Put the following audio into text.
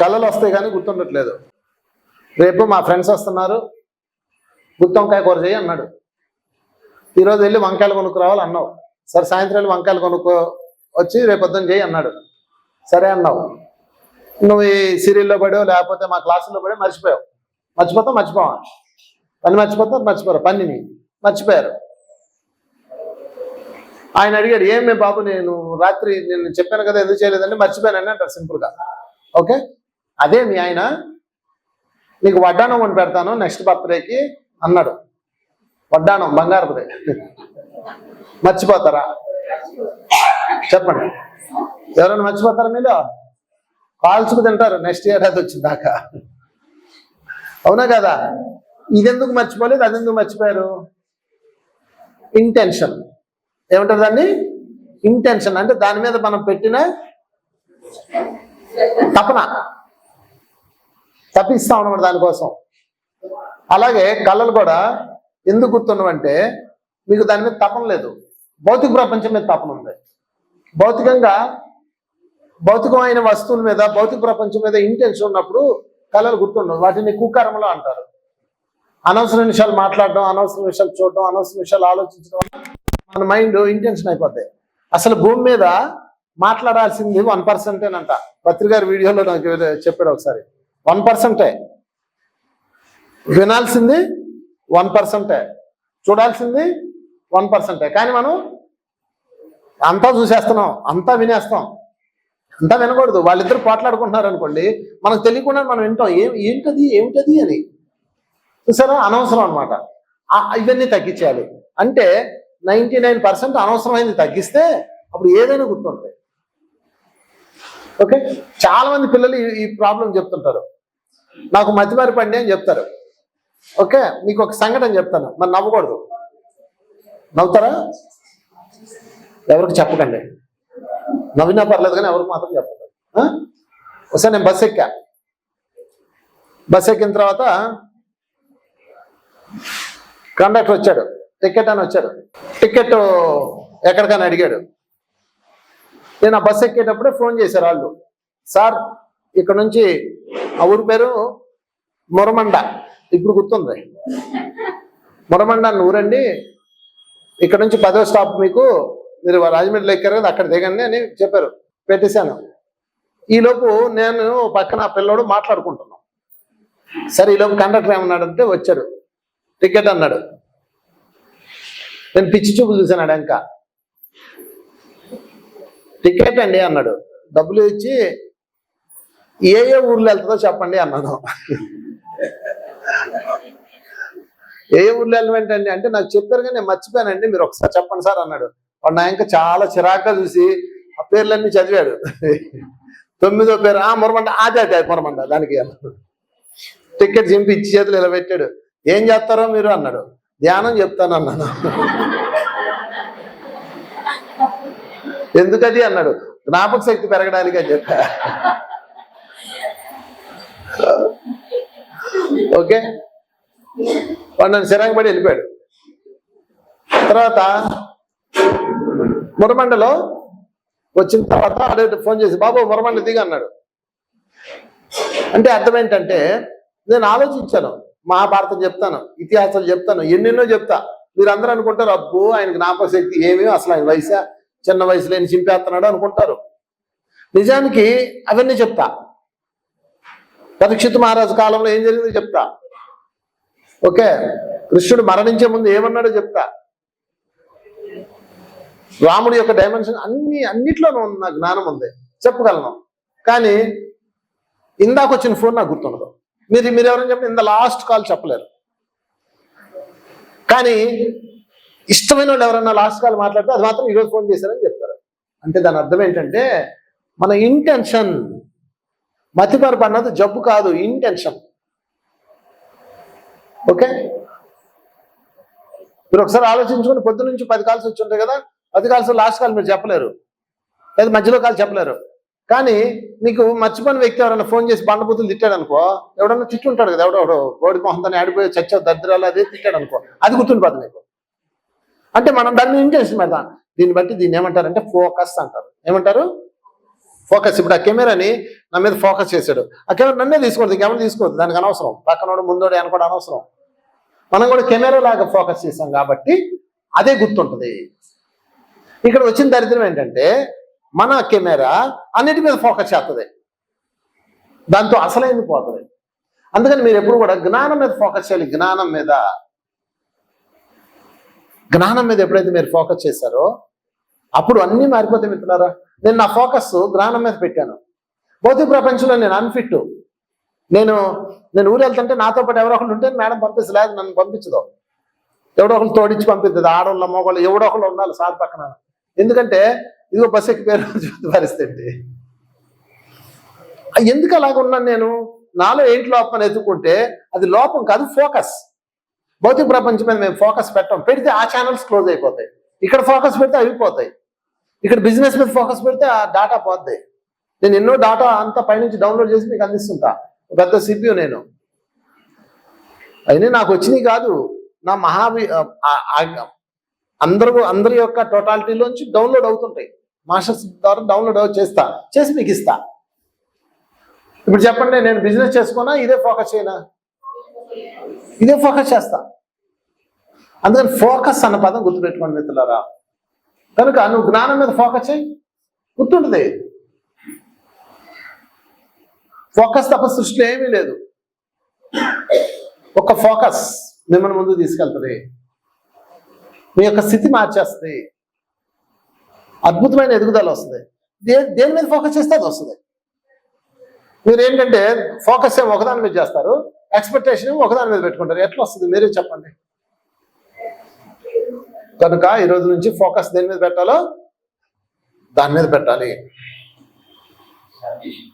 కళలు వస్తాయి కానీ గుర్తుండట్లేదు. రేపు మా ఫ్రెండ్స్ వస్తున్నారు. గుత్తి వంకాయ కూర చేయి అన్నాడు. ఈరోజు వెళ్ళి వంకాయలు కొనుక్కు రావాలి అన్నావు. సరే సాయంత్రం వెళ్ళి వంకాయలు కొనుక్కో వచ్చి రేపు పొద్దున్న చేయి అన్నాడు. సరే అన్నావు. నువ్వు ఈ సీరియల్లో పడో లేకపోతే మా క్లాసుల్లో పడో మర్చిపోయావు. మర్చిపోతావు మర్చిపోవా? పని మర్చిపోతావు మర్చిపోరు. పనిని మర్చిపోయారు. ఆయన అడిగాడు ఏమే బాబు నేను రాత్రి నేను చెప్పాను కదా ఎందుకు చేయలేదంటే మర్చిపోయానండి అంటారు సింపుల్గా. ఓకే? అదే మీ ఆయన నీకు వడ్డానం కొని పెడతాను నెక్స్ట్ బర్త్డేకి అన్నాడు. వడ్డానం బంగారపుదే మర్చిపోతారా? చెప్పండి. ఎవరైనా మర్చిపోతారా మీరు కాల్చుకు తింటారు నెక్స్ట్ ఇయర్ అది వచ్చిన దాకా అవునా కదా? ఇదెందుకు మర్చిపోలేదు అదెందుకు మర్చిపోయారు? ఇంటెన్షన్ ఏమంటారు దాన్ని? ఇంటెన్షన్ అంటే దాని మీద మనం పెట్టిన తపన. తప్పిస్తా ఉన్నాం దానికోసం. అలాగే కళలు కూడా ఎందుకు గుర్తున్నామంటే మీకు దాని మీద తపన లేదు. భౌతిక ప్రపంచం మీద తపన ఉంది. భౌతికంగా భౌతికమైన వస్తువుల మీద భౌతిక ప్రపంచం మీద ఇంటెన్షన్ ఉన్నప్పుడు కళలు గుర్తుండవు. వాటిని కుకర్మలు అంటారు. అనవసర విషయాలు మాట్లాడడం అనవసర విషయాలు చూడడం అనవసర విషయాలు ఆలోచించడం వల్ల మన మైండ్ ఇంటెన్షన్ అయిపోతాయి అసలు భూమి మీద మాట్లాడాల్సింది వన్ పర్సెంటేనంట. పత్రికారి వీడియోలో నాకు చెప్పాడు ఒకసారి. వన్ పర్సెంటే. వినాల్సింది వన్ పర్సెంటే. చూడాల్సింది వన్ పర్సెంటే. కానీ మనం అంతా చూసేస్తున్నాం అంతా వినేస్తాం అంతా వినకూడదు. వాళ్ళిద్దరు పోట్లాడుకుంటున్నారు అనుకోండి మనకు తెలియకుండా మనం వింటాం ఏం ఏంటది ఏమిటది అని. చూసారా? అనవసరం అనమాట ఇవన్నీ తగ్గించాలి అంటే నైంటీ నైన్ పర్సెంట్ అనవసరమైంది తగ్గిస్తే అప్పుడు ఏదైనా గుర్తుంటాయి. ఓకే? చాలా మంది పిల్లలు ఈ- ఈ ప్రాబ్లం చెప్తుంటారు. నాకు మతిమరిపండి అని చెప్తారు. ఓకే? మీకు ఒక సంఘటన చెప్తాను. మరి నవ్వకూడదు. నవ్వుతారా? ఎవరికి చెప్పకండి. నవ్వినా పర్లేదు కానీ ఎవరికి మాత్రం చెప్పకండి. ఒకసారి నేను బస్ ఎక్కా. బస్ ఎక్కిన తర్వాత కండక్టర్ వచ్చాడు. టికెట్ అని వచ్చాడు. టికెట్ ఎక్కడికని అడిగాడు. నేను ఆ బస్ ఎక్కేటప్పుడే ఫోన్ చేశారు వాళ్ళు. సార్ ఇక్కడ నుంచి ఆ ఊరి పేరు మురమండ. ఇప్పుడు గుర్తుంది. మురమండ అన్న ఊరండి. ఇక్కడ నుంచి పదో స్టాప్ మీకు మీరు రాజమండ్రిలో ఎక్కారు కదా అక్కడ దిగండి అని చెప్పారు. పెట్టేశాను. ఈలోపు నేను పక్కన పిల్లోడు మాట్లాడుకుంటున్నాం. సరే ఈలోపు కండక్టర్ ఏమన్నాడంటే వచ్చాడు టికెట్ అన్నాడు. నేను పిచ్చి చూపు చూశాను ఇంకా టికెట్ అండి అన్నాడు. డబ్బులు ఇచ్చి ఏ ఏ ఊర్లో వెళ్తుందో చెప్పండి అన్నాను. ఏ ఏ ఊర్లో వెళ్ళమంటండి అంటే నాకు చెప్పారు కానీ నేను మర్చిపోయానండి. మీరు ఒకసారి చెప్పండి సార్ అన్నాడు. వాడు నా ఇంకా చాలా చిరాగ్గా చూసి ఆ పేర్లన్నీ చదివాడు. తొమ్మిదో పేరు ఆ మురమండ అదే అదే మురమండ దానికి అన్నాడు టికెట్ చింపి ఇచ్చి చేతులు ఇలా పెట్టాడు ఏం చేస్తారో మీరు అన్నాడు. ధ్యానం చెప్తాను అన్నాను. ఎందుకది అన్నాడు. జ్ఞాపక శక్తి పెరగడానికి అని చెప్పా. ఓకే. వాడు నన్ను చిరాకుపడి వెళ్ళిపోయాడు. తర్వాత మురమండలో వచ్చిన తర్వాత అడే ఫోన్ చేసి బాబు మురమండ దిగి అన్నాడు. అంటే అర్థం ఏంటంటే నేను ఆలోచించాను. మహాభారతం చెప్తాను ఇతిహాసాలు చెప్తాను ఎన్నెన్నో చెప్తా. మీరు అందరూ అనుకుంటారు అబ్బో ఆయన జ్ఞాపశక్తి ఏమీ అసలు ఆయన వయసు? చిన్న వయసులో ఆయన చింపేస్తున్నాడు అనుకుంటారు. నిజానికి అవన్నీ చెప్తా. పరీక్షిత్ మహారాజు కాలంలో ఏం జరిగిందో చెప్తా. ఓకే? కృష్ణుడు మరణించే ముందు ఏమన్నాడో చెప్తా. రాముడి యొక్క డైమెన్షన్ అన్ని అన్నిట్లోనూ ఉన్న జ్ఞానం ఉంది. చెప్పగలను. కానీ ఇందాక వచ్చిన ఫోన్ నాకు గుర్తుండదు. మీరు మీరు ఎవరైనా చెప్పండి ఇంత లాస్ట్ కాల్ చెప్పలేరు. కానీ ఇష్టమైన వాళ్ళు ఎవరైనా లాస్ట్ కాల్ మాట్లాడితే అది మాత్రం ఈరోజు ఫోన్ చేశారని చెప్తారు. అంటే దాని అర్థం ఏంటంటే మన ఇంటెన్షన్ మతిమరపు అన్నది జబ్బు కాదు ఇంటెన్షన్ ఓకే మీరు ఒకసారి ఆలోచించుకుని పొద్దు నుంచి పది కాల్స్ వచ్చి ఉంటాయి కదా పది కాల్స్ లాస్ట్ కాల్ మీరు చెప్పలేరు. లేదా మధ్యలో కాల్ చెప్పలేరు. కానీ మీకు మర్చిపోయిన వ్యక్తి ఎవరైనా ఫోన్ చేసి బండబూతులు తిట్టాడు అనుకో ఎవడన్నా తిట్టుంటాడు కదా ఎవడో గోడి మొహంతో ఆడిపోయి చచ్చావు దరిద్రాలు అదే తిట్టాడు అనుకో అది గుర్తుండిపోతుంది మీకు. అంటే మనం దాన్ని ఇంటెన్షన్ పెడతాం దీన్ని బట్టి దీన్ని ఏమంటారంటే ఫోకస్ అంటారు. ఏమంటారు? ఫోకస్ ఇప్పుడు ఆ కెమెరాని నా మీద ఫోకస్ చేశాడు. ఆ కెమెరా నన్నే తీసుకోవద్దు కెమెరా తీసుకోవద్దు దానికి అనవసరం. పక్కనోడు ముందోడు అనుకోవడం అనవసరం. మనం కూడా కెమెరా లాగా ఫోకస్ చేసాం కాబట్టి అదే గుర్తుంటుంది. ఇక్కడ వచ్చిన దరిద్రం ఏంటంటే మన కెమెరా అన్నిటి మీద ఫోకస్ చేస్తుంది. దాంతో అసలైంది పోతుంది. అందుకని మీరు ఎప్పుడు కూడా జ్ఞానం మీద ఫోకస్ చేయాలి. జ్ఞానం మీద. జ్ఞానం మీద ఎప్పుడైతే మీరు ఫోకస్ చేశారో అప్పుడు అన్నీ మారిపోతాయి మిత్రులారా. నేను నా ఫోకస్ జ్ఞానం మీద పెట్టాను. భౌతిక ప్రపంచంలో నేను అన్ఫిట్ నేను నేను ఊరు వెళ్తుంటే నాతో పాటు ఎవరో ఒకళ్ళు ఉంటే మేడం పంపించలేదు నన్ను పంపించదు. ఎవడో ఒకళ్ళు తోడించి పంపిస్తుంది ఆడవాళ్ళ మగవాళ్ళు ఎవడో ఒకళ్ళు ఉండాలి సార్ పక్కన. ఎందుకంటే ఇదిగో బస్ ఎక్కి పేరు పరిస్థితి ఎందుకు అలాగ ఉన్నాను నేను? నాలో ఏంటి లోపం అని ఎత్తుకుంటే అది లోపం కాదు ఫోకస్. భౌతిక ప్రపంచం మీద మేము ఫోకస్ పెట్టాం. పెడితే ఆ ఛానల్స్ క్లోజ్ అయిపోతాయి. ఇక్కడ ఫోకస్ పెడితే అవిపోతాయి ఇక్కడ బిజినెస్ మీద ఫోకస్ పెడితే ఆ డాటా పోద్ది. నేను ఎన్నో డాటా అంతా పైనుంచి డౌన్లోడ్ చేసి మీకు అందిస్తుంటా. పెద్ద సిపియు నేను. అయినా నాకు వచ్చినాయి కాదు నా మహావి ఆ- అందరూ అందరి యొక్క టోటాలిటీలోంచి డౌన్లోడ్ అవుతుంటాయి. మాస్టర్స్ ద్వారా డౌన్లోడ్ చేస్తా. చేసి మీకు ఇస్తా. ఇప్పుడు చెప్పండి నేను బిజినెస్ చేసుకున్నా ఇదే ఫోకస్ చేయనా? ఇదే ఫోకస్ చేస్తా. అందుకని ఫోకస్ అన్న పదం గుర్తుపెట్టుకోండి మిత్రులారా. కనుక నువ్వు జ్ఞానం మీద ఫోకస్ చేయి. గుర్తుంటుంది. ఫోకస్ తప్ప సృష్టిలో ఏమీ లేదు. ఒక ఫోకస్ మిమ్మల్ని ముందు తీసుకెళ్తుంది. మీ యొక్క స్థితి మార్చేస్తుంది. అద్భుతమైన ఎదుగుదల వస్తుంది. దే దేని మీద ఫోకస్ చేస్తే అది వస్తుంది. మీరు ఏంటంటే ఫోకస్ ఏమో ఒకదాని మీద చేస్తారు. ఎక్స్పెక్టేషన్ ఏమో ఒకదాని మీద పెట్టుకుంటారు. ఎట్లా వస్తుంది? మీరే చెప్పండి. కనుక ఈ రోజు నుంచి ఫోకస్ దేని మీద పెట్టాలో దాని మీద పెట్టాలి.